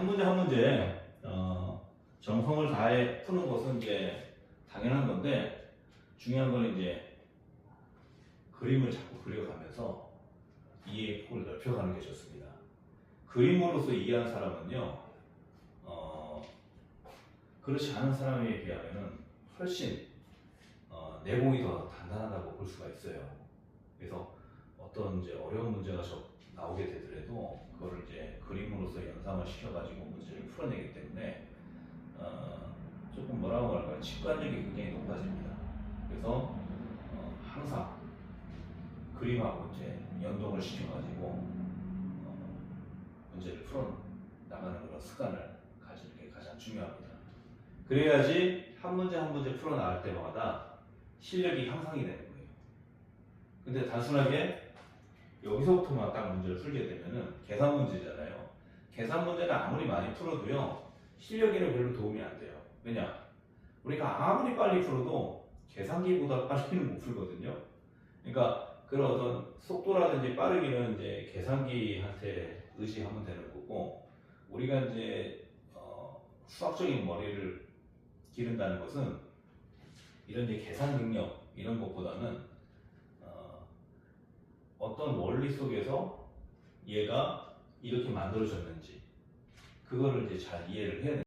한 문제 한 문제 어, 정성을 다해 푸는 것은 이제 당연한 건데 중요한 건 이제 그림을 자꾸 그려가면서 이해의 폭을 넓혀가는 게 좋습니다. 그림으로서 이해한 사람은요, 어, 그렇지 않은 사람에 비하면은 훨씬 어, 내공이 더 단단하다고 볼 수가 있어요. 그래서 어떤 이제 어려운 문제가 저- 나오게 되더라도 그거를 이제 그림 으로서 연상을 시켜가지고 문제를 풀어내기 때문에 어, 조금 뭐라고 할까요? 직관력이 굉장히 높아집니다. 그래서 어, 항상 그림하고 이제 연동을 시켜가지고 어, 문제를 풀어 나가는 그런 습관을 가지는 게 가장 중요합니다. 그래야지 한 문제 한 문제 풀어 나갈 때마다 실력이 향상이 되는 거예요. 근데 단순하게 여기서부터만 딱 문제를 풀게 되면은 계산 문제잖아요. 계산 문제는 아무리 많이 풀어도요 실력에는 별로 도움이 안 돼요. 왜냐? 우리가 아무리 빨리 풀어도 계산기보다 빨리는 못 풀거든요. 그러니까 그런 어떤 속도라든지 빠르기는 이제 계산기한테 의지하면 되는 거고 우리가 이제 어, 수학적인 머리를 기른다는 것은 이런 이제 계산 능력 이런 것보다는 어, 어떤 원리 속에서 얘가 이렇게 만들어졌는지 그거를 이제 잘 이해를 해야 돼요.